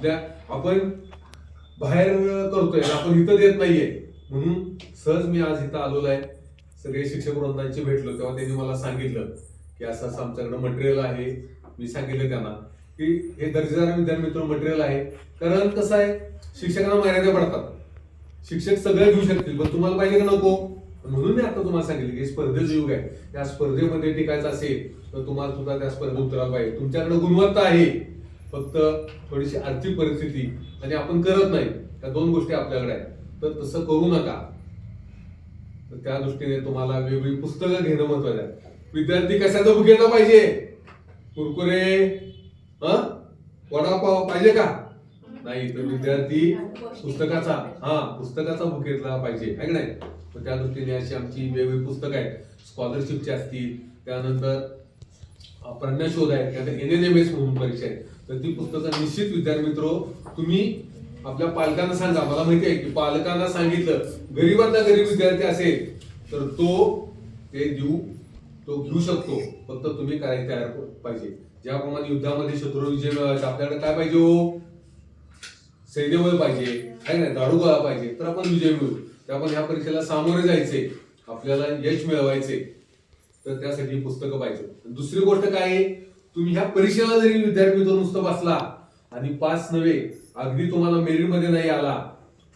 आपल्या आपण बाहेर करतोय आपण इथं देत नाहीये. म्हणून सहज मी आज इथं आलेलो आहे. सगळे शिक्षक वृंदांची भेटलो तेव्हा त्यांनी मला सांगितलं की असं असं आमच्याकडे मटेरियल आहे. मी सांगितलं त्यांना की हे दर्जेदार विद्यामित्र मटेरियल आहे. कारण कसं आहे शिक्षकांना मर्यादा पडतात. शिक्षक सगळं घेऊ शकतील पण तुम्हाला पाहिजे का नको? म्हणून मी आता तुम्हाला सांगितलं की स्पर्धेचं युग आहे. त्या स्पर्धेमध्ये टिकायचं असेल तर तुम्हाला सुद्धा त्या स्पर्धेत उतरायला पाहिजे. तुमच्याकडे गुणवत्ता आहे. फक्त थोडीशी आर्थिक परिस्थिती आणि आपण करत नाही त्या दोन गोष्टी आपल्याकडे आहेत. तर तसं करू नका. तर त्या दृष्टीने तुम्हाला वेगवेगळी पुस्तकं घेणं महत्वाचं आहे. विद्यार्थी कशाचा बुक पाहिजे? कुरकुरे वडापाव पाहिजे का? नाही तर विद्यार्थी पुस्तकाचा हा पुस्तकाचा बुक घेतला पाहिजे आहे की नाही? तर त्या दृष्टीने अशी आमची वेगवेगळी पुस्तकं आहेत. स्कॉलरशिपची असतील त्यानंतर प्रज्ञाशोध आहे त्यानंतर एन एन एम एस म्हणून परीक्षा आहे. तर ती पुस्तकं निश्चित विद्यार्थी मित्र तुम्ही आपल्या पालकांना सांगा. मला माहिती आहे की पालकांना सांगितलं गरीबातला गरीब विद्यार्थी असेल तर तो ते देऊ तो घेऊ शकतो. फक्त तुम्ही करायला तयार पाहिजे. ज्याप्रमाणे युद्धामध्ये शत्रू विजय मिळवायचा आपल्याकडे काय पाहिजे हो? सैन्यबळ पाहिजे आहे ना? दारुगोळा पाहिजे तर आपण विजय मिळू तर आपण ह्या परीक्षेला सामोरे जायचे. आपल्याला यश मिळवायचे. तर त्यासाठी पुस्तकं पाहिजे दुसरी गोष्ट काय आहे? तुम्ही ह्या परीक्षेला जरी विद्यार्थी मित्र नुसतं बसला आणि पास नव्हे अगदी तुम्हाला मेरिटमध्ये नाही आला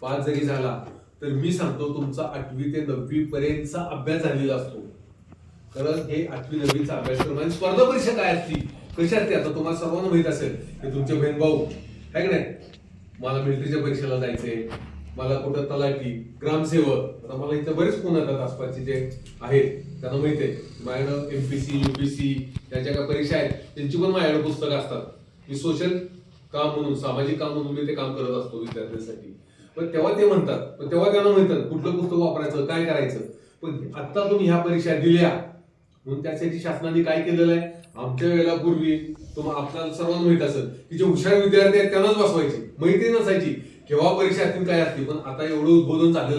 पास जरी झाला तर मी सांगतो तुमचा आठवी ते नववी पर्यंतचा अभ्यास झालेला असतो. कारण हे आठवी नववीचा अभ्यासक्रम आणि स्पर्धा परीक्षा काय असती? कशी असते? आता तुम्हाला सर्वांना माहीत असेल की तुमचे बहीण भाऊ आहे की नाही? मला मिलिटरीच्या परीक्षेला जायचंय. मला कुठं तलाठी ग्रामसेवक आता मला इथं बरेच फोन येतात आसपासचे जे आहेत त्यांना माहिती आहे. माझ्याकडं एमपीसी सी त्याच्या काय परीक्षा आहेत त्यांची पण माझ्याकडे पुस्तकं असतात. मी सोशल काम म्हणून सामाजिक काम म्हणून मी ते काम करत असतो विद्यार्थ्यांसाठी. पण तेव्हा ते म्हणतात पण तेव्हा त्यांना म्हणतात कुठलं पुस्तक वापरायचं काय करायचं. पण आता तुम्ही ह्या परीक्षा दिल्या म्हणून त्यासाठी शासनाने काय केलेलं आहे? आमच्या वेळेला पूर्वी तुम्हाला आपल्याला सर्वांना माहीत असेल की जे हुशार विद्यार्थी आहेत त्यांनाच बसवायचे. माहिती नसायची. केव्हा परीक्षा असतील काय असतील पण आता एवढं उद्बोधन झालेलं